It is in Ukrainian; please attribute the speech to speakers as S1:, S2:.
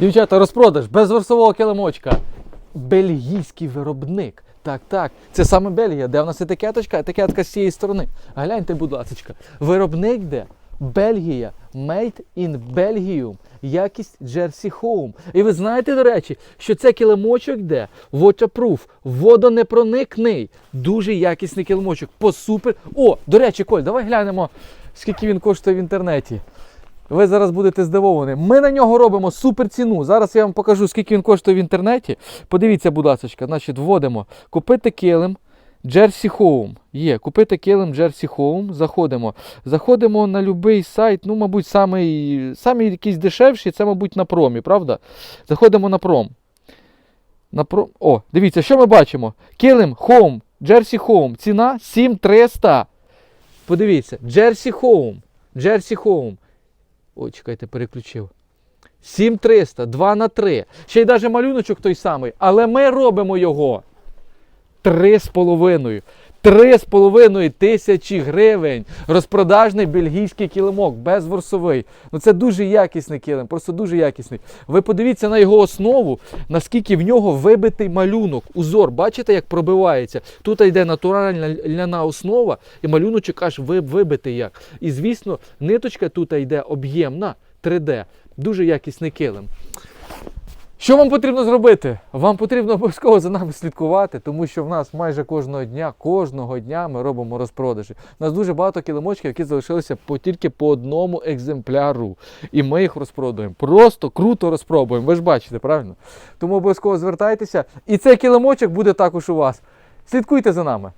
S1: Дівчата, розпродаж безверсового килимочка. Бельгійський виробник. Так, так. Це саме Бельгія. Де в нас етикеточка? Етикетка з цієї сторони. Гляньте, будь ласка. Виробник де? Бельгія. Made in Belgium. Якість Jersey Home. І ви знаєте, до речі, що це килимочок де? Waterproof, водонепроникний. Дуже якісний килимочок. По супер. О, до речі, Коль, давай глянемо, скільки він коштує в інтернеті. Ви зараз будете здивовані. Ми на нього робимо супер ціну. Зараз я вам покажу, скільки він коштує в інтернеті. Подивіться, будь ласка, значить, вводимо купити килим Jersey Home. Є, купити килим Jersey Home. Заходимо. Заходимо на будь-який сайт. Ну, мабуть, самий, самий якийсь дешевший, це, мабуть, на промі, правда? Заходимо на пром. На пром. О, дивіться, що ми бачимо? Килим Home, Jersey Home. Ціна 7300. Подивіться, Jersey Home. Jersey Home. Ой, чекайте, переключив. 7300, 2 на 3. Ще й навіть малюночок той самий. Але ми робимо його 3,5. 3,5 тисячі гривень. Розпродажний бельгійський килимок, безворсовий. Ну це дуже якісний килим, просто дуже якісний. Ви подивіться на його основу, наскільки в нього вибитий малюнок. Узор, бачите, як пробивається. Тут йде натуральна ляна основа, і малюночок аж вибитий як. І звісно, ниточка тут йде об'ємна 3D. Дуже якісний килим. Що вам потрібно зробити? Вам потрібно обов'язково за нами слідкувати, тому що в нас майже кожного дня, кожного дня ми робимо розпродажі. У нас дуже багато килимочків, які залишилися по, тільки по одному екземпляру. І ми їх розпродаємо. Просто круто розпробуємо. Ви ж бачите, правильно? Тому обов'язково звертайтеся. І цей килимочок буде також у вас. Слідкуйте за нами.